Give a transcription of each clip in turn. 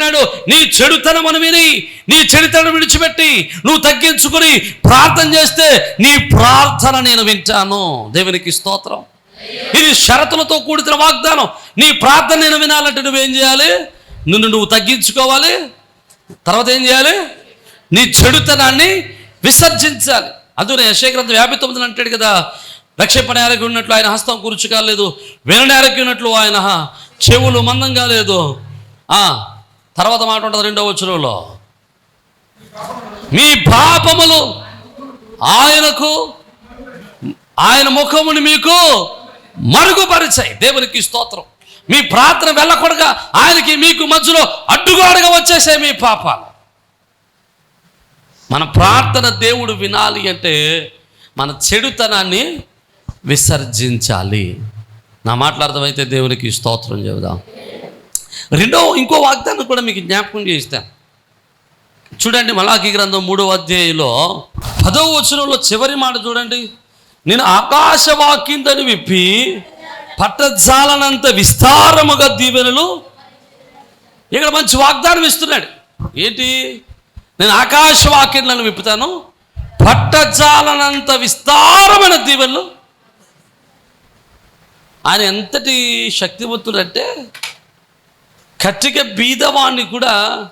అంటున్నాడు నీ చెడుతనమును విని నీ చెడుతనం విడిచిపెట్టి నువ్వు తగ్గించుకుని ప్రార్థన చేస్తే నీ ప్రార్థన నేను వింటాను. దేవునికి స్తోత్రం. ఇది షరతులతో కూడిన వాగ్దానం. నీ ప్రార్థన నేను వినాలంటే నువ్వేం చేయాలి? నిన్ను నువ్వు తగ్గించుకోవాలి. తర్వాత ఏం చేయాలి? నీ చెడుతనాన్ని విసర్జించాలి. అందులో యశగ్రంథం యాభై తొమ్మిది అంటాడు కదా రక్షపణ ఆరోగ్యం ఉన్నట్లు ఆయన హస్తం కూర్చు కాలేదు వినని ఆరోగ్యం ఉన్నట్లు ఆయన చెవులు మందం కాలేదు ఆ, తర్వాత మాట ఉంటుంది రెండవ వచనంలో. మీ పాపములు ఆయనకు ఆయన ముఖముని మీకు మరుగుపరిచాయి. దేవునికి స్తోత్రం. మీ ప్రార్థన వెళ్ళకూడగా ఆయనకి మీకు మధ్యలో అడ్డుగోడగా వచ్చేసాయి మీ పాపాలు. మన ప్రార్థన దేవుడు వినాలి అంటే మన చెడుతనాన్ని విసర్జించాలి. నా మాట్లాడదామైతే దేవునికి స్తోత్రం చెబుదాం. రెండో ఇంకో వాగ్దానం కూడా మీకు జ్ఞాపకం చేస్తాను చూడండి మలాఖీ గ్రంథం మూడవ అధ్యాయంలో పదవ వచనంలో చివరి మాట చూడండి. నేను ఆకాశవాక్యందని విప్పి పట్టజాలనంత విస్తారముగా దీవెనలు. ఇక్కడ మంచి వాగ్దానం ఇస్తున్నాడు. ఏంటి? నేను ఆకాశవాక్యంలను విప్పుతాను. పట్టజాలనంత విస్తారమైన దీవెనలు. ఆయన ఎంతటి శక్తివంతుడంటే కట్టిక బీదవాణ్ణి కూడా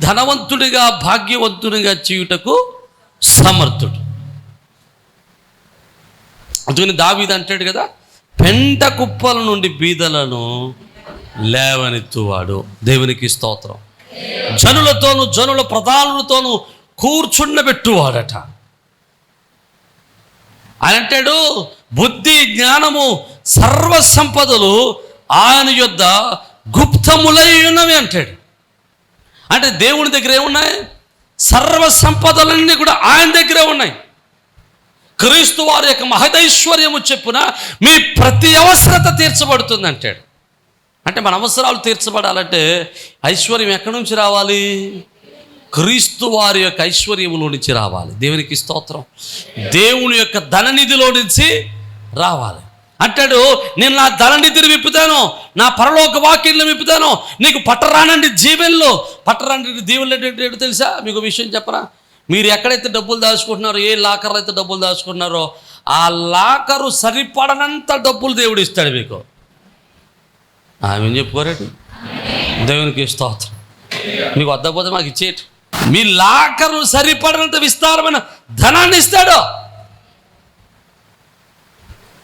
ధనవంతుడిగా భాగ్యవంతుడిగా చేయుటకు సమర్థుడు. అందుకని దావీది అంటాడు కదా పెంట కుప్పల నుండి బీదలను లేవనెత్తువాడు. దేవునికి స్తోత్రం. జనులతోనూ జనుల ప్రధానులతోనూ కూర్చుండబెట్టువాడట. ఆయన అంటాడు బుద్ధి జ్ఞానము సర్వ సంపదలు ఆయన యొద్ద గుప్తములై ఉన్నవి అంటాడు. అంటే దేవుని దగ్గర ఏమున్నాయి? సర్వ సంపదలన్నీ కూడా ఆయన దగ్గరే ఉన్నాయి. క్రీస్తు వారి యొక్క మహదైశ్వర్యము చెప్పున మీ ప్రతి అవసరత తీర్చబడుతుంది అంటాడు. అంటే మన అవసరాలు తీర్చబడాలంటే ఐశ్వర్యం ఎక్కడి నుంచి రావాలి? క్రీస్తు వారి యొక్క ఐశ్వర్యములో నుంచి రావాలి. దేవునికి స్తోత్రం. దేవుని యొక్క ధననిధిలో నుంచి రావాలి. అంటాడు నేను నా ధననిధిని విప్పుతాను నా పరలోక వాక్యంలో విప్పుతాను నీకు పట్టరానండి జీవెల్లో. పట్టరానండి దీవెనలు అంటే తెలుసా? మీకు విషయం చెప్పరా మీరు ఎక్కడైతే డబ్బులు దాచుకుంటున్నారో ఏ లాకర్లో అయితే డబ్బులు దాచుకుంటున్నారో ఆ లాకరు సరిపడనంత డబ్బులు దేవుడు ఇస్తాడు మీకు. ఆమె చెప్పుకోరేటి? దేవునికి స్తోత్రం. మీకు వద్దకపోతే మాకు ఇచ్చేటి మీ లాకరు సరిపడినంత విస్తారమైన ధనాన్ని ఇస్తాడు.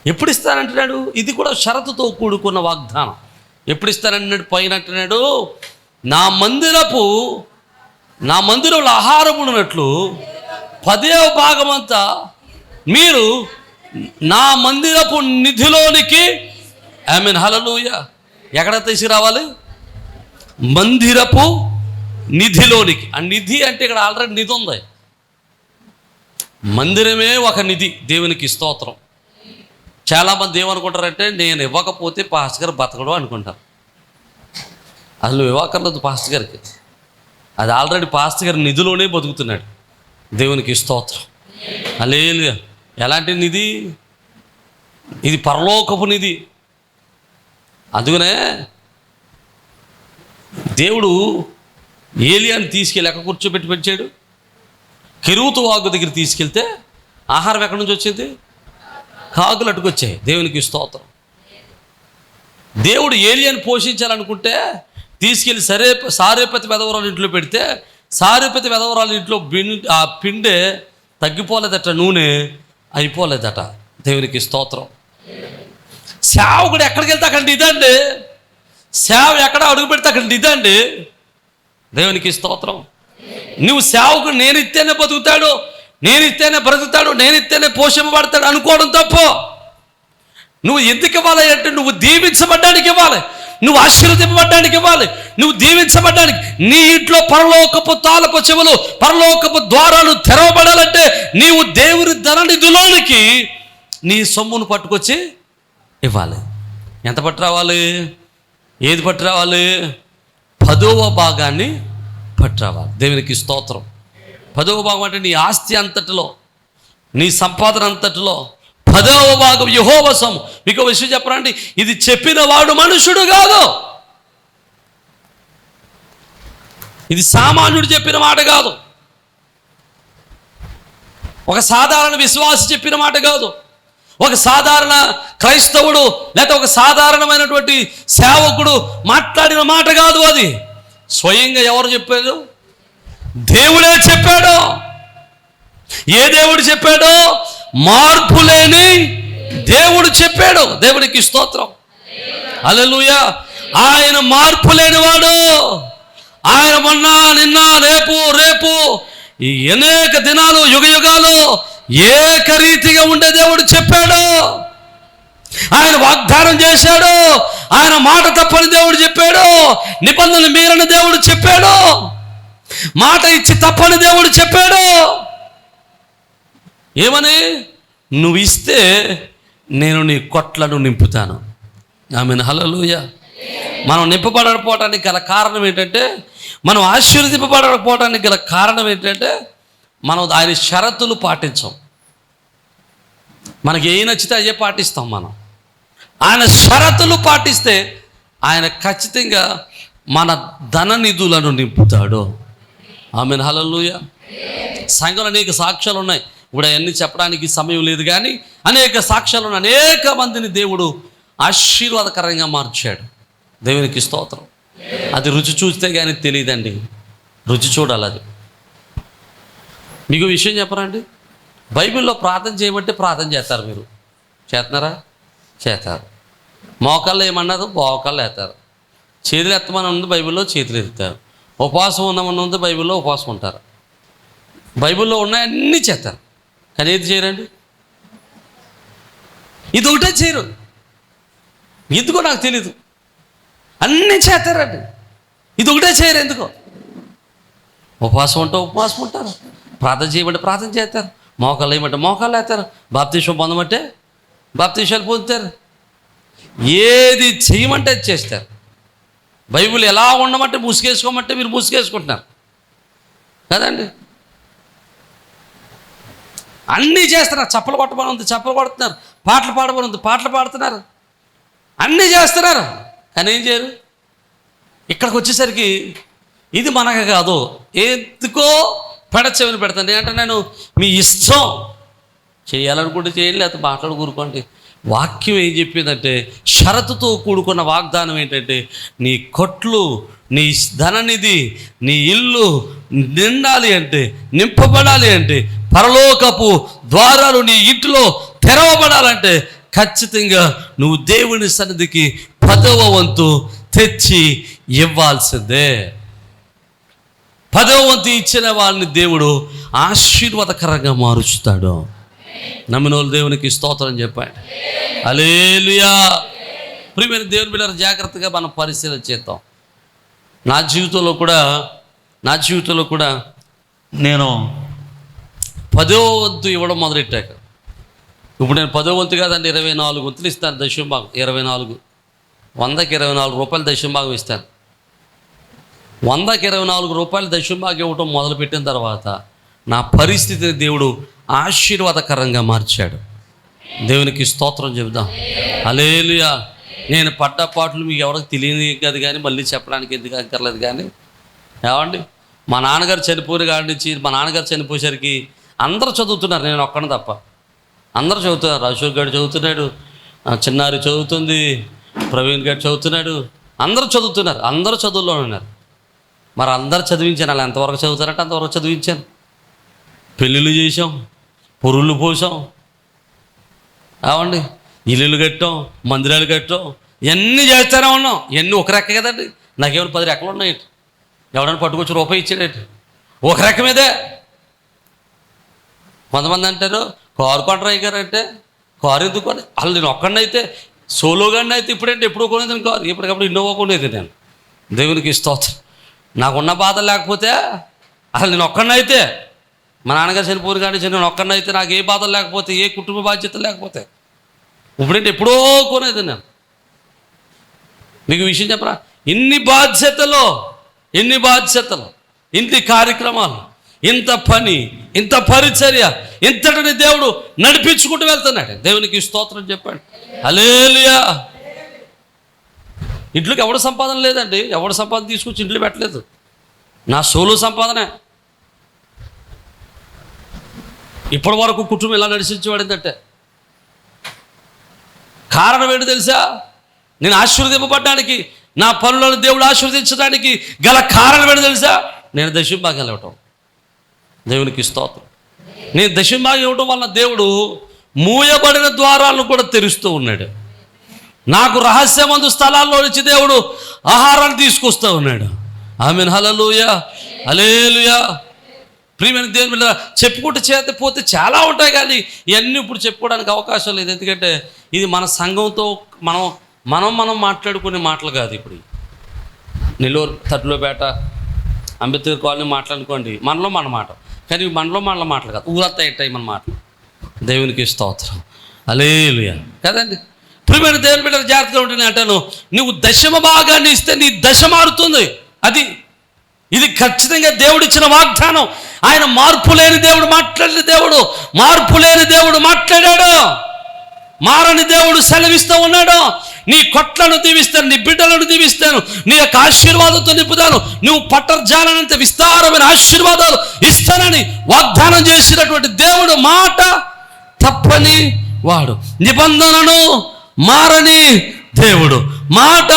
ఎప్పుడు ఇస్తానంటున్నాడు ఇది కూడా షరతుతో కూడుకున్న వాగ్దానం. ఎప్పుడు ఇస్తానంటున్నాడు పైన అంటున్నాడు నా మందిరపు నా మందిరంలో ఆహారం ఉన్నట్లు పదేవ భాగమంతా మీరు నా మందిరపు నిధిలోనికి ఐ మీన్ హలలుయ ఎక్కడ తీసుకురావాలి? మందిరపు నిధిలోనికి. ఆ నిధి అంటే ఇక్కడ ఆల్రెడీ నిధి ఉంది. మందిరమే ఒక నిధి దేవునికి స్తోత్రం. చాలామంది ఏమనుకుంటారంటే నేను ఇవ్వకపోతే పాస్టర్ గారు బతకడం అనుకుంటారు అసలు ఇవ్వకర్లేదు పాస్టర్ గారికి. అది ఆల్రెడీ పాస్టర్ గారి నిధిలోనే బతుకుతున్నాడు. దేవునికి స్తోత్రం. అలేలుగా ఎలాంటి నిధి? ఇది పరలోకపు నిధి. అందుకనే దేవుడు ఏలియాని తీసుకెళ్ళి ఎక్కడ కూర్చోబెట్టి పెట్టాడు కెరూతు వాగు దగ్గర తీసుకెళ్తే ఆహారం ఎక్కడి నుంచి వచ్చింది? కాకులు అటుకొచ్చాయి. దేవునికి స్తోత్రం. దేవుడు ఏలియన్ పోషించాలనుకుంటే తీసుకెళ్ళి సరే సారేపతి వెదవరాలు ఇంట్లో పెడితే సారేపతి వెదవరాలు ఇంట్లో ఆ పిండే తగ్గిపోలేదట నూనె అయిపోలేదట. దేవునికి స్తోత్రం. సేవకుడు ఎక్కడికి వెళ్తే అక్కడ ఇదండి సేవ ఎక్కడ అడుగు పెడితే అక్కడ ఇదండి దేవునికి స్తోత్రం. నువ్వు సేవకుడు నేను ఇస్తేనే బతుకుతాడు. నేను ఇస్తేనే బ్రతుకుతాడు నేను ఇస్తేనే పోషింపబడతాడు అనుకోవడం తప్పు. నువ్వు ఎందుకు ఇవ్వాలి అంటే నువ్వు దీవించబడ్డానికి ఇవ్వాలి. నువ్వు ఆశీర్వదింపబడ్డానికి ఇవ్వాలి. నువ్వు దీవించబడ్డానికి. నీ ఇంట్లో పరలోకపు తాలపు చెవులు పరలోకపు ద్వారాలు తెరవబడాలంటే నీవు దేవుని ధననిధులోనికి నీ సొమ్మును పట్టుకొచ్చి ఇవ్వాలి. ఎంత పట్టురావాలి ఏది పట్టురావాలి పదవ భాగాన్ని పట్టురావాలి దేవునికి స్తోత్రం. పదవ భాగం అంటే నీ ఆస్తి అంతటిలో నీ సంపాదన అంతటిలో పదవ భాగం యహోవసం మీకు విషయం చెప్పరండి ఇది చెప్పిన వాడు మనుషుడు కాదు. ఇది సామాన్యుడు చెప్పిన మాట కాదు. ఒక సాధారణ విశ్వాసి చెప్పిన మాట కాదు. ఒక సాధారణ క్రైస్తవుడు లేకపోతే ఒక సాధారణమైనటువంటి సేవకుడు మాట్లాడిన మాట కాదు అది. స్వయంగా ఎవరు చెప్పారు? దేవుడే చెప్పాడు? ఏ దేవుడు చెప్పాడో? మార్పు లేని దేవుడు చెప్పాడు. దేవుడికి స్తోత్రం. అలలుయ ఆయన మార్పు లేనివాడు. ఆయన మొన్న నిన్న రేపు రేపు అనేక దినాలు యుగ యుగాలు ఏకరీతిగా ఉండే దేవుడు చెప్పాడు. ఆయన వాగ్దానం చేశాడు. ఆయన మాట తప్పని దేవుడు చెప్పాడు. నిబంధనలు మీరని దేవుడు చెప్పాడు. మాట ఇచ్చి తప్పని దేవుడు చెప్పాడు. ఏమని? నువ్వు ఇస్తే నేను నీ కొట్లను నింపుతాను. ఆమె హలలుయ మనం నింపబడకపోవటానికి గల కారణం ఏంటంటే మనం ఆశీర్వదింపబడకపోవటానికి గల కారణం ఏంటంటే మనం ఆయన షరతులు పాటించం. మనకి ఏ నచ్చితే అయ్యే పాటిస్తాం మనం. ఆయన షరతులు పాటిస్తే ఆయన ఖచ్చితంగా మన ధన నిధులను నింపుతాడు. ఆమె హలలుయ సంఘంలో అనేక సాక్ష్యాలు ఉన్నాయి. ఇప్పుడు అవన్నీ చెప్పడానికి సమయం లేదు కానీ అనేక సాక్ష్యాలు ఉన్నాయి. అనేక మందిని దేవుడు ఆశీర్వాదకరంగా మార్చాడు. దేవునికి స్తోత్రం. అది రుచి చూస్తే కానీ తెలియదండి. రుచి చూడాలి అది. మీకు విషయం చెప్పరండి బైబిల్లో ప్రార్థన చేయమంటే ప్రార్థన చేస్తారు మీరు. చేస్తున్నారా? చేస్తారు. మోకాళ్ళు ఏమన్నారు మోకాళ్ళు వేస్తారు. చేతులు ఎత్తమని ఉంది బైబిల్లో చేతులు ఎత్తారు ఉపవాసం ఉందామని ఉంది బైబిల్లో ఉపవాసం ఉంటారు. బైబిల్లో ఉన్నాయి అన్నీ చేస్తారు. కానీ ఏది చేయరండి? ఇది ఒకటే చేయరు. ఎందుకో నాకు తెలీదు. అన్నీ చేస్తారండి. ఇది ఒకటే చేయరు ఎందుకో? ఉపవాసం ఉంటే ఉపవాసం ఉంటారు. ప్రార్థన చేయమంటే ప్రార్థన చేస్తారు. మోకాళ్ళు వేయమంటే మోకాళ్ళు వేస్తారు. బాప్తీషం పొందమంటే బాప్తీషాలు పొందుతారు. ఏది చేయమంటే అది చేస్తారు. బైబిల్ ఎలా ఉండమంటే మూసుకేసుకోమంటే మీరు ముసుగేసుకుంటున్నారు కదండి? అన్నీ చేస్తున్నారు. చప్పలు కొట్టమని ఉంది చప్పలు కొడుతున్నారు. పాటలు పాడమని ఉంది పాటలు పాడుతున్నారు. అన్నీ చేస్తున్నారు. కానీ ఏం చేయరు? ఇక్కడికి వచ్చేసరికి ఇది మనకు కాదు. ఎందుకో పెడచెవిని పెడతాను. అంటే నేను మీ ఇష్టం. చేయాలనుకుంటే చేయండి లేకపోతే మాట్లాడుకూరుకోండి వాక్యం ఏం చెప్పిందంటే షరతుతో కూడుకున్న వాగ్దానం ఏంటంటే నీ కొట్లు నీ ధననిధి నీ ఇల్లు నిండాలి అంటే నింపబడాలి అంటే పరలోకపు ద్వారాలు నీ ఇంటిలో తెరవబడాలంటే ఖచ్చితంగా నువ్వు దేవుని సన్నిధికి పదవ వంతు తెచ్చి ఇవ్వాల్సిందే. పదవ వంతు ఇచ్చిన వాళ్ళని దేవుడు ఆశీర్వాదకరంగా మారుస్తాడు. నమ్మిన వాళ్ళు దేవునికి స్తోత్రం చెప్పాడు. అలేలుయా ప్రియమైన దేవుని బిడ్డ జాగ్రత్తగా మనం పరిశీలన చేద్దాం. నా జీవితంలో కూడా నా జీవితంలో కూడా నేను పదో వంతు ఇవ్వడం మొదలెట్టాక. ఇప్పుడు నేను పదో వంతు కాదండి ఇరవై నాలుగు వంతులు ఇస్తాను దశంభాగం. ఇరవై నాలుగు వందకి ఇరవై నాలుగు రూపాయలు దశంభాగం ఇస్తాను. వందకి ఇరవై నాలుగు రూపాయలు దశంభాగం ఇవ్వటం మొదలుపెట్టిన తర్వాత నా పరిస్థితిని దేవుడు ఆశీర్వాదకరంగా మార్చాడు. దేవునికి స్తోత్రం చెబుదాం. అలేలుయా నేను పడ్డ పాటలు మీకు ఎవరికి తెలియదు కాదు కానీ మళ్ళీ చెప్పడానికి ఎందుకు అక్కర్లేదు కానీ. ఏమండి? మా నాన్నగారు చనిపోయిన కాడి నుంచి మా నాన్నగారు చనిపోయేసరికి అందరూ చదువుతున్నారు. నేను ఒక్కడిని తప్ప. అందరూ చదువుతున్నారు. అశోక్ గారు చదువుతున్నాడు. చిన్నారి చదువుతుంది. ప్రవీణ్ గారు చదువుతున్నాడు. అందరూ చదువుతున్నారు. అందరూ చదువుల్లో ఉన్నారు. మరి అందరు చదివించాను. అలా ఎంతవరకు చదువుతారంటే అంతవరకు చదివించాను. పెళ్ళిళ్ళు చేసాం పొరుళ్ళు పోసాం. అవండి ఇల్లులు కట్టాం మందిరాలు కట్టాం ఇవన్నీ చేస్తూనే ఉన్నాం. ఇవన్నీ ఒక రెక్క కదండి? నాకేమైనా పది రెక్కలు ఉన్నాయి ఎవడన్నా పట్టుకొచ్చి రూపాయి ఇచ్చాడేంటి ఒక రెక్క మీదే కొంతమంది అంటారు కారు కొంటారు గారు అంటే కారు ఎందుకు కొని అసలు నేను ఒక్కడినైతే సోలోగాడిని అయితే ఇప్పుడేంటి? ఎప్పుడో కొనేది కారు ఇప్పటికప్పుడు ఇన్నోవా కొనేది నేను. దేవునికి స్తోత్రం. నాకున్న బాధ లేకపోతే అసలు నేను ఒక్కడినైతే మా నాన్నగారు చనిపోరు కానీ నేను ఒక్కడినైతే నాకు ఏ బాధలు లేకపోతే ఏ కుటుంబ బాధ్యత లేకపోతే ఇప్పుడంటే ఎప్పుడో కొనేది నేను మీకు విషయం చెప్పరా? ఇన్ని బాధ్యతలు ఎన్ని బాధ్యతలు ఇన్ని కార్యక్రమాలు ఇంత పని ఇంత పరిచర్య ఇంతటిని దేవుడు నడిపించుకుంటూ వెళ్తున్నాడు. దేవునికి స్తోత్రం చెప్పాడు. అలేలియా ఇంట్లోకి ఎవడు సంపాదన లేదండి. ఎవడు సంపాదన తీసుకొచ్చి ఇంట్లో పెట్టలేదు. నా సోలు సంపాదనే. ఇప్పటి వరకు కుటుంబం ఇలా నడిచించబడిందంటే కారణం ఏంటి తెలుసా? నేను ఆశీర్వదింపబడ్డానికి నా పనులను దేవుడు ఆశీర్వదించడానికి గల కారణం ఏంటి తెలుసా? నేను దశంభాగం ఇవ్వటం దేవునికి స్తోత్రం. నేను దశంభాగం ఇవ్వటం వల్ల దేవుడు మూయబడిన ద్వారాలను కూడా తెరుస్తూ ఉన్నాడు. నాకు రహస్యమందు స్థలాల్లో నుంచి దేవుడు ఆహారాన్ని తీసుకొస్తూ ఉన్నాడు. ఆమెన్. హలలుయ అలేలుయా ప్రియమైన దేవుని బిడ్డ చెప్పుకుంటూ చేత పోతే చాలా ఉంటాయి కానీ ఇవన్నీ ఇప్పుడు చెప్పుకోవడానికి అవకాశం లేదు. ఎందుకంటే ఇది మన సంఘంతో మనం మనం మనం మాట్లాడుకునే మాటలు కాదు ఇప్పుడు. నెల్లూరు తట్టులోపేట అంబేద్కర్ కాలనీ మాట్లాడుకోండి. మనలో మన మాట. కానీ మనలో మనలో మాటలు కాదు. ఊరంతా ఏంటాయి మన మాటలు దేవునికి స్తోత్రం. అలేలుయా కదండి? ప్రియమైన దేవుని బిడ్డ జాగ్రత్తగా ఉంటుంది అంటాను. నువ్వు దశమ భాగాన్ని ఇస్తే నీ దశ మారుతుంది. అది ఇది ఖచ్చితంగా దేవుడిచ్చిన వాగ్దానం. ఆయన మార్పు లేని దేవుడు మాట్లాడిన దేవుడు. మార్పు లేని దేవుడు మాట్లాడాడు. మారని దేవుడు సెలవిస్తూ ఉన్నాడు. నీ కొట్లను దీవిస్తాను నీ బిడ్డలను దీవిస్తాను నీ యొక్క ఆశీర్వాదంతో నింపుతాను. నువ్వు పట్టర్జాలనంత విస్తారమైన ఆశీర్వాదాలు ఇస్తానని వాగ్దానం చేసినటువంటి దేవుడు మాట తప్పని వాడు. నిబంధనను మారని దేవుడు. మాట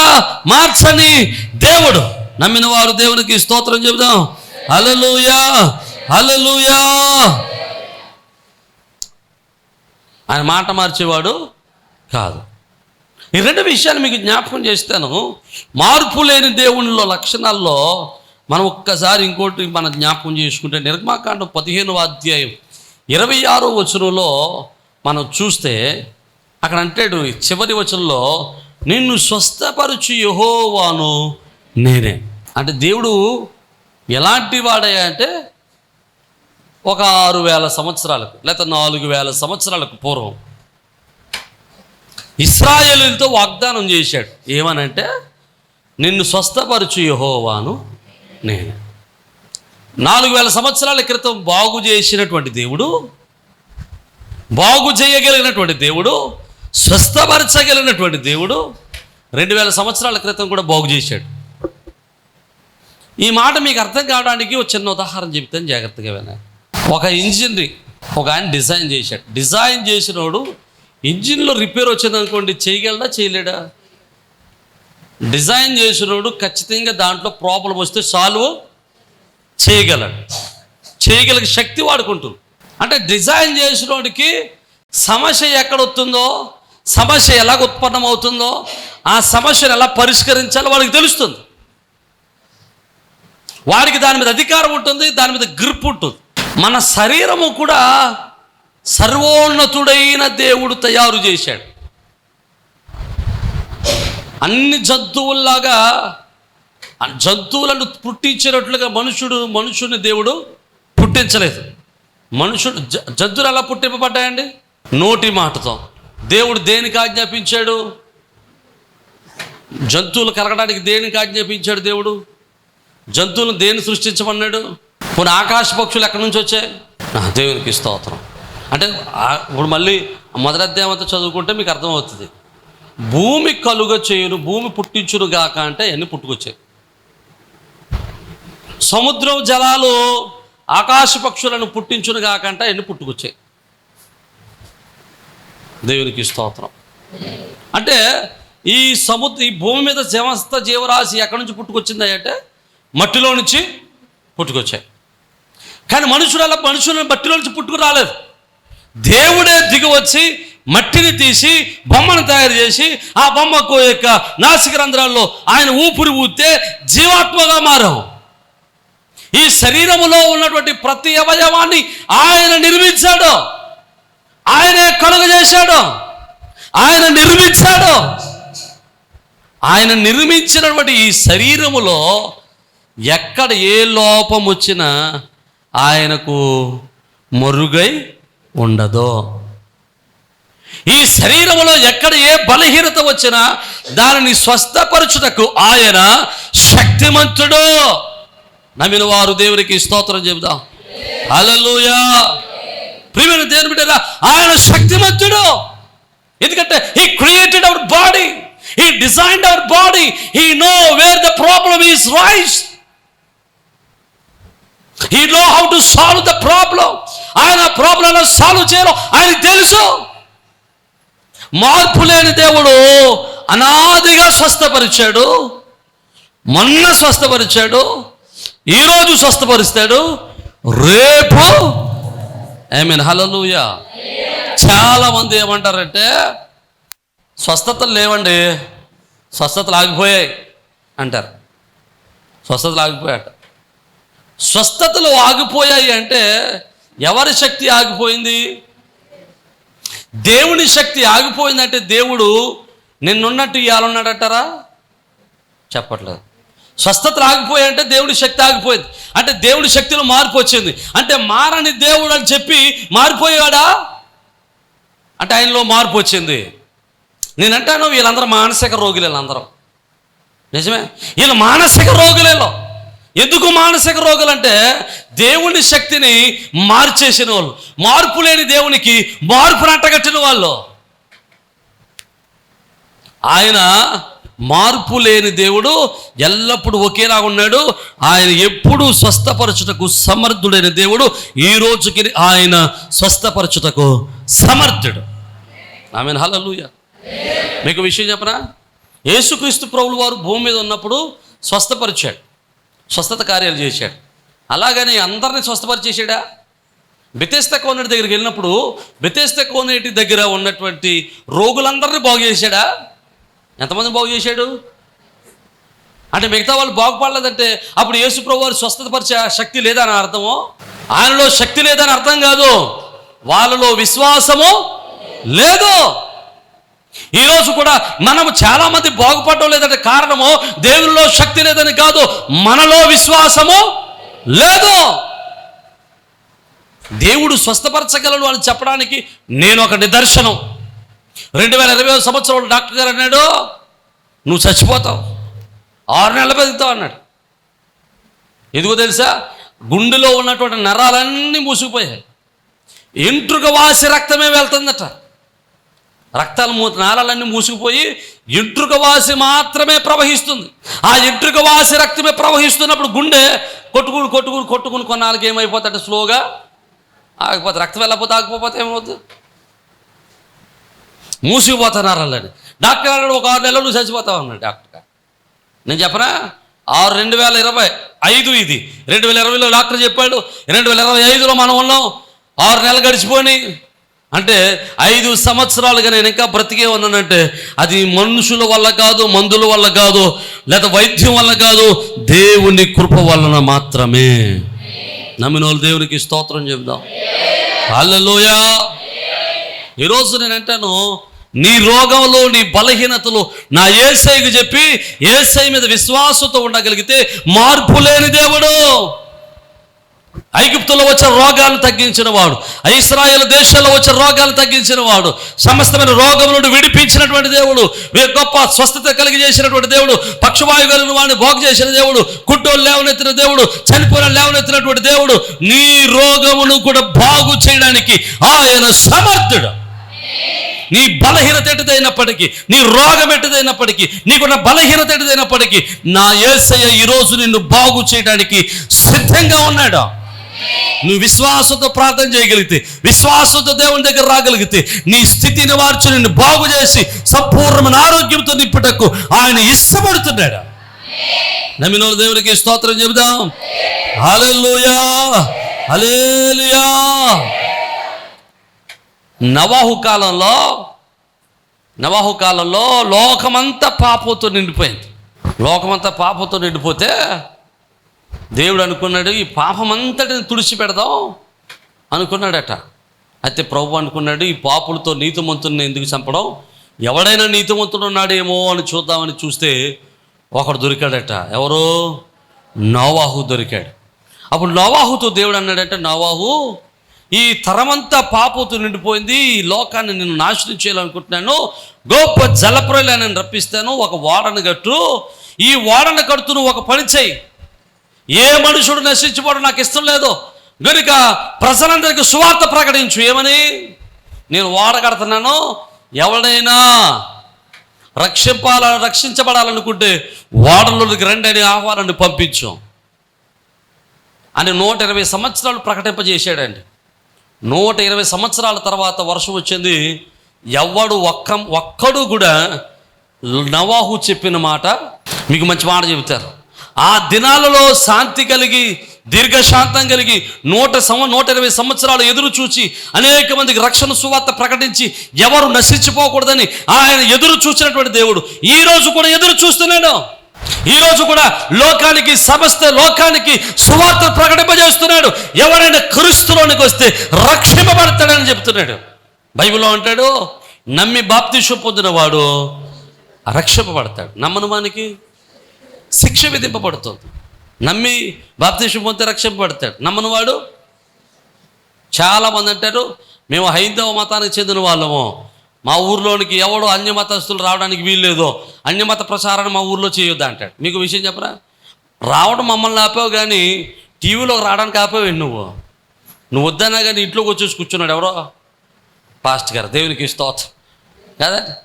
మార్చని దేవుడు. నమ్మిన వారు దేవునికి స్తోత్రం చెబుదాం. అలలుయా అలలుయా ఆయన మాట మార్చేవాడు కాదు. ఈ రెండు విషయాలు మీకు జ్ఞాపకం చేస్తాను. మార్పు లేని దేవునిలో లక్షణాల్లో మనం ఒక్కసారి ఇంకోటి మనం జ్ఞాపకం చేసుకుంటే నిర్మాకాండం పదిహేనవ అధ్యాయం ఇరవై ఆరో వచనంలో మనం చూస్తే అక్కడ అంటాడు చివరి వచనంలో నిన్ను స్వస్థపరచు యహోవాను నేనే. అంటే దేవుడు ఎలాంటి వాడయ్యా అంటే ఒక ఆరు వేల సంవత్సరాలకు లేకపోతే నాలుగు వేల సంవత్సరాలకు పూర్వం ఇస్రాయేలులతో వాగ్దానం చేశాడు. ఏమనంటే నిన్ను స్వస్థపరచు యహోవాను నేను. నాలుగు వేల సంవత్సరాల క్రితం బాగు చేసినటువంటి దేవుడు బాగు చేయగలిగినటువంటి దేవుడు స్వస్థపరచగలిగినటువంటి దేవుడు రెండు వేల సంవత్సరాల క్రితం కూడా బాగు చేశాడు. ఈ మాట మీకు అర్థం కావడానికి ఒక చిన్న ఉదాహరణ చెప్తాను జాగ్రత్తగా వినండి. ఒక ఇంజనీరింగ్ ఒక ఆయన డిజైన్ చేశాడు. డిజైన్ చేసినోడు ఇంజిన్లో రిపేర్ వచ్చిందనుకోండి చేయగలడా చేయలేడా? డిజైన్ చేసినోడు ఖచ్చితంగా దాంట్లో ప్రాబ్లం వస్తే సాల్వ్ చేయగలడు. చేయగలిగే శక్తి వాడుకుంటుంది. అంటే డిజైన్ చేసినోడికి సమస్య ఎక్కడ వస్తుందో సమస్య ఎలా ఉత్పన్నం అవుతుందో ఆ సమస్యను ఎలా పరిష్కరించాలో వాడికి తెలుస్తుంది. వాడికి దాని మీద అధికారం ఉంటుంది దాని మీద గ్రిప్ ఉంటుంది. మన శరీరము కూడా సర్వోన్నతుడైన దేవుడు తయారు చేశాడు. అన్ని జంతువుల్లాగా జంతువులను పుట్టించినట్లుగా మనుషుడు మనుషుని దేవుడు పుట్టించలేదు. మనుషుడు జ- జంతువులు ఎలా పుట్టింపబడ్డాయండి? నోటి మాటతో. దేవుడు దేనికి ఆజ్ఞాపించాడు? జంతువులు కలగడానికి దేనికి ఆజ్ఞాపించాడు దేవుడు? జంతువులను దేని సృష్టించమన్నాడు? కొన్ని ఆకాశ పక్షులు ఎక్కడి నుంచి వచ్చాయి? ఆ, దేవునికి స్తోత్రం. అంటే ఇప్పుడు మళ్ళీ మొదటి అధ్యాయం అంతా చదువుకుంటే మీకు అర్థమవుతుంది. భూమి కలుగ చేయును భూమి పుట్టించును గాక అంటే అన్నీ పుట్టుకొచ్చాయి? సముద్రం జలాలు ఆకాశ పక్షులను పుట్టించును గాక అంటే అన్నీ పుట్టుకొచ్చాయి? దేవునికి స్తోత్రం. అంటే ఈ సముద్ర ఈ భూమి మీద సమస్త జీవరాశి ఎక్కడి నుంచి పుట్టుకొచ్చింది అంటే మట్టిలో నుంచి పుట్టుకొచ్చాయి. కానీ మనుషుడు అలా మనుషులను మట్టిలో నుంచి పుట్టుకు రాలేదు దేవుడే దిగివచ్చి మట్టిని తీసి బొమ్మను తయారు చేసి ఆ బొమ్మకు యొక్క నాసిక రంధ్రాల్లో ఆయన ఊపిరి ఊతే జీవాత్మగా మారాం ఈ శరీరములో ఉన్నటువంటి ప్రతి అవయవాన్ని ఆయన నిర్మించాడు. ఆయనే కలుగజేశాడు ఆయన నిర్మించాడు. ఆయన నిర్మించినటువంటి ఈ శరీరములో ఎక్కడ ఏ లోపం వచ్చినా ఆయనకు మరుగై ఉండదో. ఈ శరీరంలో ఎక్కడ ఏ బలహీనత వచ్చినా దానిని స్వస్థపరచుటకు ఆయన శక్తిమంతుడు. నమ్మిన వారు దేవునికి స్తోత్రం చెబుదాం. అలలుయా ప్రియమైన దేవుని బిడ్డరా ఆయన శక్తిమంతుడు. ఎందుకంటే he created our body he designed our body he know where the problem is raised know how to solve the problem ఆయన ప్రాబ్లం సాల్వ్ చేయడం ఆయనకు తెలుసు. మార్పు లేని దేవుడు అనాదిగా స్వస్థపరిచాడు. మొన్న స్వస్థపరిచాడు. ఈరోజు స్వస్థపరిస్తాడు. రేపు. ఐ మీన్ హలలుయ చాలా మంది ఏమంటారంటే స్వస్థతలు లేవండి. స్వస్థతలు ఆగిపోయాయి. అంటారు. స్వస్థతలు ఆగిపోయాట స్వస్థతలు ఆగిపోయాయి అంటే ఎవరి శక్తి ఆగిపోయింది? దేవుని శక్తి ఆగిపోయిందంటే దేవుడు నిన్నున్నట్టు ఇవ్వాలన్నాడంటారా చెప్పట్లేదు. స్వస్థతలు ఆగిపోయాయంటే దేవుడి శక్తి ఆగిపోయింది. అంటే దేవుడి శక్తిలో మార్పు వచ్చింది. అంటే మారని దేవుడు అని చెప్పి మారిపోయాడా? అంటే ఆయనలో మార్పు వచ్చింది. నేనంటాను వీళ్ళందరూ మానసిక రోగులు వీళ్ళందరూ. నిజమే? వీళ్ళు మానసిక రోగులేలో. ఎందుకు మానసిక రోగులు అంటే దేవుని శక్తిని మార్చేసిన వాళ్ళు. మార్పు లేని దేవునికి మార్పును అంటగట్టిన వాళ్ళు. ఆయన మార్పు లేని దేవుడు ఎల్లప్పుడూ ఒకేలా ఉన్నాడు. ఆయన ఎప్పుడూ స్వస్థపరచుటకు సమర్థుడైన దేవుడు ఈ రోజుకి ఆయన స్వస్థపరచుటకు సమర్థుడు. ఆమె హలలుయ మీకు విషయం చెప్పనా? యేసుక్రీస్తు ప్రభులు వారు భూమి మీద ఉన్నప్పుడు స్వస్థపరిచాడు. స్వస్థత కార్యాలు చేశాడు. అలాగని అందరినీ స్వస్థపరిచేసాడా బెతెస్త కోనేటి దగ్గరికి వెళ్ళినప్పుడు బెతెస్త కోనేటి దగ్గర ఉన్నటువంటి రోగులందరినీ బాగు చేశాడా? ఎంతమందిని బాగు చేశాడు? అంటే మిగతా వాళ్ళు బాగుపడలేదంటే అప్పుడు యేసు ప్రభు వారు స్వస్థతపరిచే శక్తి లేదని అర్థము? ఆయనలో శక్తి లేదని అర్థం కాదు. వాళ్ళలో విశ్వాసము లేదు. ఈరోజు కూడా మనము చాలామంది బాగుపడడం లేదంటే కారణము దేవుల్లో శక్తి లేదని కాదు మనలో విశ్వాసము లేదు. దేవుడు స్వస్థపరచగలడు అని చెప్పడానికి నేను ఒక నిదర్శనం. రెండు వేల ఇరవై సంవత్సరంలో డాక్టర్ గారు అన్నాడు నువ్వు చచ్చిపోతావు. ఆరు నెలలు బతుకుతావు అన్నాడు. ఎందుకో తెలుసా? గుండెలో ఉన్నటువంటి నరాలన్నీ మూసుకుపోయాయి. ఎంట్రుక వాసి రక్తమే వెళ్తుందట. రక్తాలు మూ నాళాలన్నీ మూసుకుపోయి ఎంట్రుక వాసి మాత్రమే ప్రవహిస్తుంది. ఆ ఎంట్రుక వాసి రక్తమే ప్రవహిస్తున్నప్పుడు గుండె కొట్టుకుని కొట్టుకుని కొట్టుకుని కొన్నాళ్ళకి ఏమైపోతాడు? స్లోగా ఆగిపోతే రక్తం వెళ్ళకపోతే ఆగిపోతే ఏమవుతుంది? మూసిపోతా వాళ్ళని డాక్టర్ అన్నాడు ఒక ఆరు నెలలు నువ్వు చచ్చిపోతావు అన్నాడు డాక్టర్. నేను చెప్పనా? ఆరు రెండు వేల ఇరవై ఐదు ఇది. రెండు వేల ఇరవైలో డాక్టర్ చెప్పాడు రెండు వేల ఇరవై ఐదులో మనం ఉన్నాం. ఆరు నెలలు గడిచిపోయి అంటే ఐదు సంవత్సరాలుగా నేను ఇంకా బ్రతికే ఉన్నానంటే అది మనుషుల వల్ల కాదు మందుల వల్ల కాదు లేదా వైద్యం వల్ల కాదు దేవుని కృప వలన మాత్రమే. నమ్మిన వాళ్ళు దేవునికి స్తోత్రం చెబుదాం. హల్లెలూయా. ఈరోజు నేను అంటాను నీ రోగంలో నీ బలహీనతలు నా ఏసైకి చెప్పి ఏసై మీద విశ్వాసంతో ఉండగలిగితే మార్పు లేని దేవుడు. ఐగుప్తులో వచ్చిన రోగాలు తగ్గించిన వాడు. ఇస్రాయేల్ దేశంలో వచ్చిన రోగాలు తగ్గించిన వాడు. సమస్తమైన రోగం నుండి విడిపించినటువంటి దేవుడు. గొప్ప స్వస్థత కలిగి చేసినటువంటి దేవుడు. పక్షవాయు కలిగిన వాడిని బాగు చేసిన దేవుడు. కుట్టోలు లేవనెత్తిన దేవుడు. చనిపోయిన లేవనెత్తినటువంటి దేవుడు. నీ రోగమును కూడా బాగు చేయడానికి ఆయన సమర్థుడు. నీ బలహీనత ఎటుదైనప్పటికీ నీ రోగం ఎటుదైనప్పటికీ నీకున్న బలహీనత ఎటుదైనప్పటికీ నా యేసయ్య ఈరోజు నిన్ను బాగు చేయడానికి సిద్ధంగా ఉన్నాడు. నువ్వు విశ్వాసంతో ప్రార్థన చేయగలిగితే విశ్వాసంతో దేవుని దగ్గర రాగలిగితే నీ స్థితిని మార్చి నిన్ను బాగు చేసి సంపూర్ణమైన ఆరోగ్యంతో నిప్పుటకు ఆయన ఇష్టపడుతున్నాడు? నమ్మిన దేవునికి స్తోత్రం చెబుదాం. అలెలుయా హల్లెలూయా! నవాహు కాలంలో నవాహు కాలంలో లోకమంతా పాపంతో నిండిపోయింది. లోకమంతా పాపంతో నిండిపోతే దేవుడు అనుకున్నాడు ఈ పాపమంతటిని తుడిచి పెడదాం అనుకున్నాడట. అయితే ప్రభు అనుకున్నాడు ఈ పాపులతో నీతిమంతుని ఎందుకు చంపడం? ఎవడైనా నీతిమంతుడు ఉన్నాడేమో అని చూద్దామని చూస్తే ఒకడు దొరికాడట. ఎవరు? నోవాహు దొరికాడు. అప్పుడు నోవాహుతో దేవుడు అన్నాడంటే నోవాహు ఈ తరమంతా పాపతో నిండిపోయింది ఈ లోకాన్ని నేను నాశనం చేయాలనుకుంటున్నాను గొప్ప జలప్రలయాన్ని నేను రప్పిస్తాను ఒక ఓడను కట్టు ఈ ఓడను కడుతూ ఒక పని చేయి. ఏ మనుషుడు నశించిపోవడం నాకు ఇష్టం లేదు. గనుక ప్రజలందరికీ సువార్త ప్రకటించు. ఏమని? నేను వాడగడుతున్నాను. ఎవడైనా రక్షింపాల రక్షించబడాలనుకుంటే ఓడలోనికి రండి అని ఆహ్వానాన్ని పంపించాం. అని నూట ఇరవై సంవత్సరాలు ప్రకటింపజేశాడండి. నూట ఇరవై సంవత్సరాల తర్వాత వర్షం వచ్చింది. ఎవడు ఒక్క ఒక్కడు కూడా నవాహు చెప్పిన మాట మీకు మంచి మాట చెబుతారు. ఆ దినాలలో శాంతి కలిగి దీర్ఘశాంతం కలిగి నూట సంవ నూట ఇరవై సంవత్సరాలు ఎదురు చూచి అనేక మందికి రక్షణ సువార్త ప్రకటించి ఎవరు నశించిపోకూడదని ఆయన ఎదురు చూసినటువంటి దేవుడు. ఈ రోజు కూడా ఎదురు చూస్తున్నాడు. ఈ రోజు కూడా లోకానికి సమస్త లోకానికి సువార్త ప్రకటింపజేస్తున్నాడు. ఎవరైనా క్రీస్తులోనికి వస్తే రక్షింపబడతాడని చెప్తున్నాడు. బైబిల్లో అంటాడు నమ్మి బాప్తిషం పొందినవాడు రక్షింపబడతాడు. నమ్మను వానికి? శిక్ష విధింపబడుతుంది. నమ్మి బాప్తిషం పొందితే రక్షింపబడతాడు. నమ్మని వాడు? చాలామంది అంటారు మేము హైందవ మతానికి చెందిన వాళ్ళము. మా ఊర్లోనికి ఎవడో అన్య మతస్థులు రావడానికి వీల్లేదు. అన్యమత ప్రచారాన్ని మా ఊర్లో చేయొద్దు? అంటాడు. మీకు విషయం చెప్పరా? రావడం మమ్మల్ని ఆపావు కానీ టీవీలోకి రావడానికి ఆపావు నువ్వు? నువ్వు వద్దన్నా కానీ ఇంట్లోకి వచ్చేసి కూర్చున్నాడు ఎవరో? పాస్ట్ గారు దేవునికి స్తోత్రం. కదా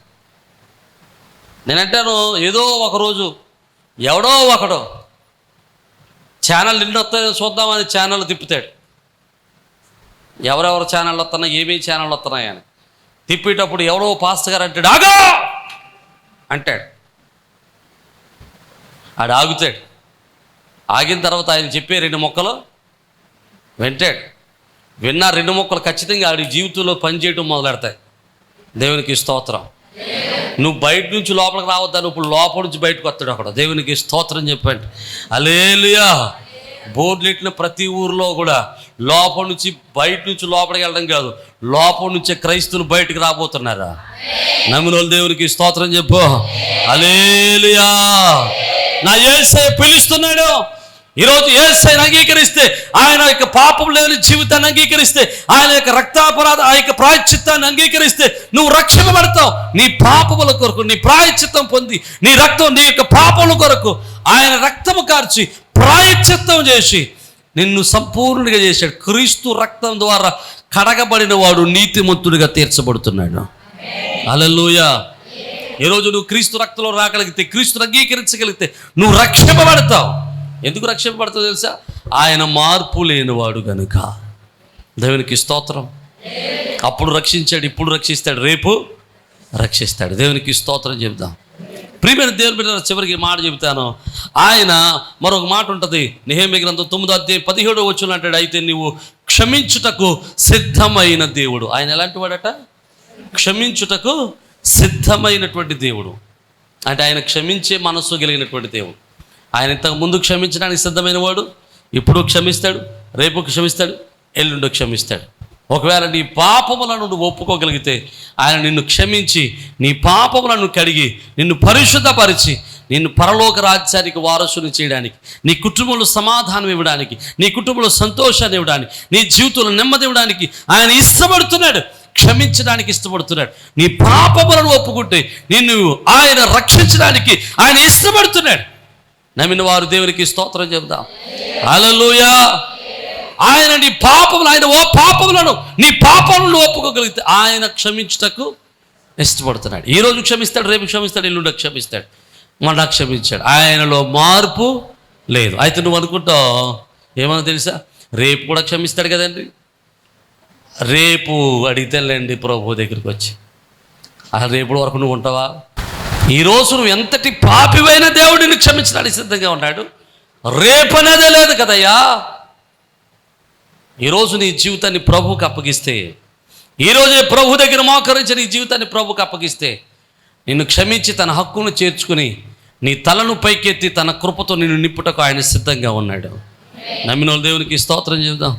నేనంటాను ఏదో ఒకరోజు ఎవడో ఒకడు. ఛానల్ నిన్న వస్తాయో చూద్దామని ఛానల్ తిప్పుతాడు. ఎవరెవరు ఛానల్ వస్తున్నాయి ఏమేమి ఛానల్ వస్తున్నాయని తిప్పేటప్పుడు ఎవడో పాస్టర్ గారు అంటాడు ఆగా! అంటాడు. ఆడు ఆగుతాడు. ఆగిన తర్వాత ఆయన చెప్పే రెండు మొక్కలు వింటాడు. విన్న రెండు మొక్కలు ఖచ్చితంగా ఆడి జీవితంలో పనిచేయటం మొదలెడతాయి. దేవునికి స్తోత్రం. నువ్వు బయట నుంచి లోపలికి రావద్దాను ఇప్పుడు లోపల నుంచి బయటకు వస్తాడు అక్కడ. దేవునికి స్తోత్రం చెప్పండి. అలేలుయా బోర్డులు ఎట్టిన ప్రతి ఊరిలో కూడా లోపల నుంచి బయట నుంచి లోపలికి వెళ్ళడం కాదు లోపల నుంచే క్రైస్తువులు బయటికి రాబోతున్నారా? నమ్మిన దేవునికి స్తోత్రం చెప్పు. అలేలుయా నా ఏసై పిలుస్తున్నాడు. ఈరోజు ఏసైని అంగీకరిస్తే ఆయన యొక్క పాపం లేని జీవితాన్ని అంగీకరిస్తే ఆయన యొక్క రక్తాపరాధ ఆ యొక్క ప్రాయశ్చిత్తాన్ని అంగీకరిస్తే నువ్వు రక్షింపబడతావు నీ పాపముల కొరకు నీ ప్రాయశ్చిత్తం పొంది నీ రక్తం నీ యొక్క పాపముల కొరకు ఆయన రక్తము కార్చి ప్రాయశ్చిత్తం చేసి నిన్ను సంపూర్ణంగా చేశాడు. క్రీస్తు రక్తం ద్వారా కడగబడిన వాడు నీతిమంతుడిగా తీర్చబడుతున్నాడు. అలలుయా ఈరోజు నువ్వు క్రీస్తు రక్తంలో రాగలిగితే క్రీస్తుని అంగీకరించగలిగితే నువ్వు రక్షింపబడతావు ఎందుకు రక్షింపబడతావు తెలుసా? ఆయన మార్పు లేనివాడు గనుక. దేవునికి స్తోత్రం. అప్పుడు రక్షించాడు ఇప్పుడు రక్షిస్తాడు రేపు రక్షిస్తాడు. దేవునికి స్తోత్రం చెబుదాం. ప్రియమైన దేవుని బిడ్డ చివరికి మాట చెబుతాను. ఆయన మరొక మాట ఉంటుంది. నిహేమి గ్రంథం తొమ్మిదో అధ్యాయం పదిహేడో వచ్చిన అంటాడు అయితే నీవు క్షమించుటకు సిద్ధమైన దేవుడు. ఆయన ఎలాంటి వాడట? క్షమించుటకు సిద్ధమైనటువంటి దేవుడు. అంటే ఆయన క్షమించే మనస్సు కలిగినటువంటి దేవుడు. ఆయన ఇంతకు ముందు క్షమించడానికి సిద్ధమైన వాడు ఇప్పుడు క్షమిస్తాడు రేపు క్షమిస్తాడు ఎల్లుండి క్షమిస్తాడు. ఒకవేళ నీ పాపములను నువ్వు ఒప్పుకోగలిగితే ఆయన నిన్ను క్షమించి నీ పాపములను కడిగి నిన్ను పరిశుద్ధపరిచి నిన్ను పరలోక రాజ్యానికి వారసుని చేయడానికి నీ కుటుంబంలో సమాధానం ఇవ్వడానికి నీ కుటుంబంలో సంతోషాన్ని ఇవ్వడానికి నీ జీవితంలో నెమ్మది ఇవ్వడానికి ఆయన ఇష్టపడుతున్నాడు క్షమించడానికి ఇష్టపడుతున్నాడు. నీ పాపములను ఒప్పుకుంటే నిన్ను ఆయన రక్షించడానికి ఆయన ఇష్టపడుతున్నాడు. నమ్మిన వారు దేవునికి స్తోత్రం చెబుదాం. అలలుయా ఆయన నీ పాపములు ఆయన ఓ పాపములను నీ పాపములను ఒప్పుకోగలిగితే ఆయన క్షమించుటకు ఇష్టపడుతున్నాడు. ఈ రోజు క్షమిస్తాడు రేపు క్షమిస్తాడు ఎల్లుండి క్షమిస్తాడు. మొన్న క్షమించాడు. ఆయనలో మార్పు లేదు. అయితే నువ్వు అనుకుంటావు ఏమన్నా తెలుసా? రేపు కూడా క్షమిస్తాడు కదండి. రేపు అడిగితేలేండి ప్రభు దగ్గరికి వచ్చి. అసలు రేపు వరకు నువ్వు ఉంటావా? ఈరోజు నువ్వు ఎంతటి పాపివైన దేవుడిని క్షమించడానికి సిద్ధంగా ఉన్నాడు? రేపనేదే లేదు కదయ్యా. ఈరోజు నీ జీవితాన్ని ప్రభువుకి అప్పగిస్తే ఈరోజే ప్రభు దగ్గర మోకరించి నీ జీవితాన్ని ప్రభువుకి అప్పగిస్తే నిన్ను క్షమించి తన హక్కును చేర్చుకుని నీ తలను పైకెత్తి తన కృపతో నిన్ను నిప్పుటకు ఆయన సిద్ధంగా ఉన్నాడు. నమ్మిన వాళ్ళు దేవునికి స్తోత్రం చెబుదాం.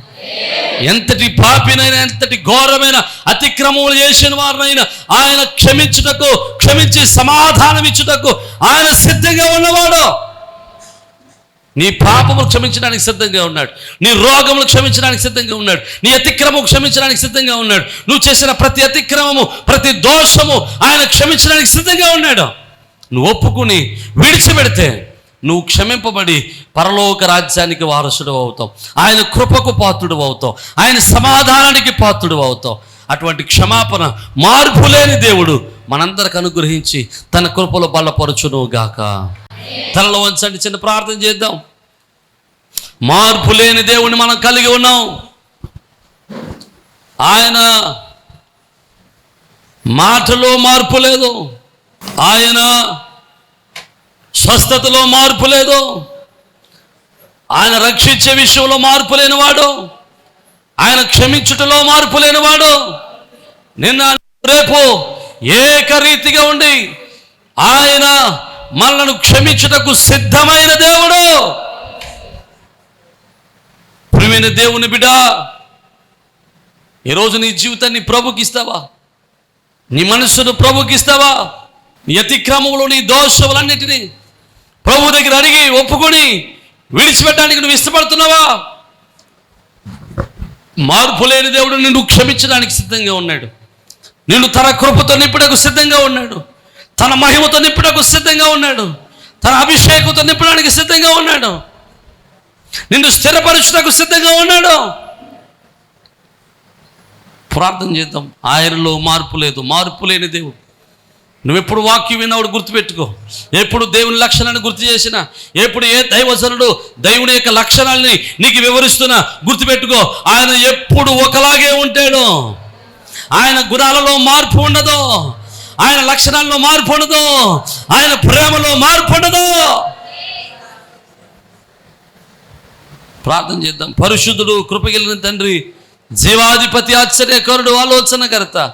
ఎంతటి పాపినైనా ఎంతటి ఘోరమైన అతిక్రమములు చేసిన వారినైనా ఆయన క్షమించుటకు క్షమించి సమాధానం ఇచ్చుటకు ఆయన సిద్ధంగా ఉన్నవాడు. నీ పాపములు క్షమించడానికి సిద్ధంగా ఉన్నాడు. నీ రోగములు క్షమించడానికి సిద్ధంగా ఉన్నాడు. నీ అతిక్రమము క్షమించడానికి సిద్ధంగా ఉన్నాడు. నువ్వు చేసిన ప్రతి అతిక్రమము ప్రతి దోషము ఆయన క్షమించడానికి సిద్ధంగా ఉన్నాడు. నువ్వు ఒప్పుకుని విడిచిపెడితే నువ్వు క్షమింపబడి పరలోక రాజ్యానికి వారసుడు అవుతాం ఆయన కృపకు పాత్రుడు అవుతాం ఆయన సమాధానానికి పాత్రుడు అవుతాం అటువంటి క్షమాపణ మార్పు లేని దేవుడు మనందరికి అనుగ్రహించి తన కృపలో బలపరచును గాక తనలో వంచండి చిన్న ప్రార్థన చేద్దాం. మార్పు లేని దేవుని మనం కలిగి ఉన్నాం. ఆయన మాటలో మార్పు లేదు. ఆయన స్వస్థతలో మార్పు లేదు. ఆయన రక్షించే విషయంలో మార్పు లేనివాడు ఆయన క్షమించుటలో మార్పు లేనివాడు నిన్న రేపు ఏకరీతిగా ఉండి ఆయన మనలను క్షమించుటకు సిద్ధమైన దేవుడు. ప్రియమైన దేవుని బిడ్డ ఈరోజు నీ జీవితాన్ని ప్రభుకి ఇస్తావా? నీ మనస్సును ప్రభుకి ఇస్తావా? నీ అతిక్రమంలో నీ దోషములన్నిటినీ ప్రభు దగ్గర అడిగి ఒప్పుకొని విడిచిపెట్టడానికి నువ్వు ఇష్టపడుతున్నావా? మార్పు లేని దేవుడు నిన్ను క్షమించడానికి సిద్ధంగా ఉన్నాడు. నిన్ను తన కృపతో నింపుటకు సిద్ధంగా ఉన్నాడు. తన మహిమతో నింపుటకు సిద్ధంగా ఉన్నాడు. తన అభిషేకంతో నింపడానికి సిద్ధంగా ఉన్నాడు. నిన్ను స్థిరపరచుటకు సిద్ధంగా ఉన్నాడు. ప్రార్థన చేద్దాం. ఆయనలో మార్పు లేదు. మార్పు లేని దేవుడు. నువ్వు ఎప్పుడు వాక్యం విన్నావుడు గుర్తుపెట్టుకో. ఎప్పుడు దేవుని లక్షణాన్ని గుర్తు చేసినా ఎప్పుడు ఏ దైవజనుడు దేవుని యొక్క లక్షణాలని నీకు వివరిస్తున్నా గుర్తుపెట్టుకో. ఆయన ఎప్పుడు ఒకలాగే ఉంటాడు. ఆయన గుణాలలో మార్పు ఉండదు. ఆయన లక్షణాల్లో మార్పు ఉండదు. ఆయన ప్రేమలో మార్పు ఉండదు. ప్రార్థన చేద్దాం. పరిశుద్ధుడు కృపగిలిన తండ్రి జీవాధిపతి ఆశ్చర్యకరుడు ఆలోచనకర్త.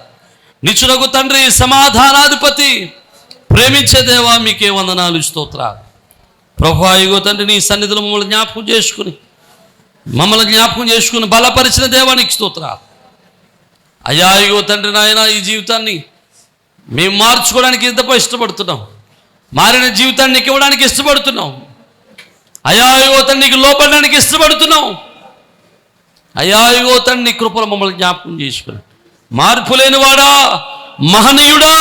నిచ్చునకు తండ్రి సమాధానాధిపతి ప్రేమించే దేవా మీకే వందనాలు స్తోత్ర ప్రభు ఇగో తండ్రి నీ సన్నిధిలో మమ్మల్ని జ్ఞాపకం చేసుకుని మమ్మల్ని జ్ఞాపకం చేసుకుని బలపరిచిన దేవానికి స్తోత్ర అయ్యా ఇగో తండ్రి నాయన ఈ జీవితాన్ని మేము మార్చుకోవడానికి ఎంతపో ఇష్టపడుతున్నాం? మారిన జీవితాన్ని నీకు ఇవ్వడానికి ఇష్టపడుతున్నాం? అయ్యా ఇగో తండ్రి నీకు లోపడడానికి ఇష్టపడుతున్నాం? అయ్యా ఇగో తండ్రి నీ కృపలు మమ్మల్ని జ్ఞాపకం చేసుకుని మార్పు లేనివాడా మహనీయుడా?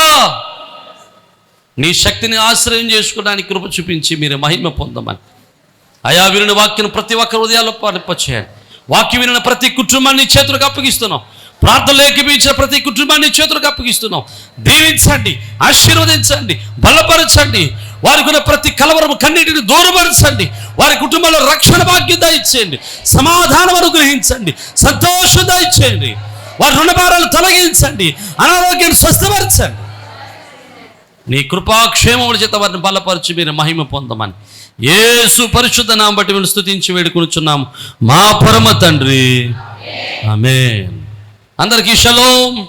నీ శక్తిని ఆశ్రయం చేసుకోవడానికి కృప చూపించి మీరు మహిమ పొందమని. అయా విని వాక్యం ప్రతి ఒక్క హృదయాల్లో పాలింపచేయండి వాక్యం వినిన ప్రతి కుటుంబాన్ని చేతులకు అప్పగిస్తున్నాం. ప్రార్థన ఏకీపించిన ప్రతి కుటుంబాన్ని చేతులకు అప్పగిస్తున్నాం. దీవించండి ఆశీర్వదించండి బలపరచండి. వారికి ఉన్న ప్రతి కలవరం కన్నిటిని దూరపరచండి. వారి కుటుంబంలో రక్షణ భాగ్యత ఇచ్చేయండి సమాధానం అనుగ్రహించండి. సంతోషం ఇచ్చేయండి వారి రుణభారాలు తొలగించండి. అనారోగ్యం స్వస్థపరచండి. నీ కృపాక్షేమముల చేత వారిని బలపరిచి మీరు మహిమ పొందమని. ఏసు పరిశుద్ధ నామ బట్టి మేము స్థుతించి వేడుకొనుచున్నాము మా పరమ తండ్రి. ఆమె అందరికీ షలోం.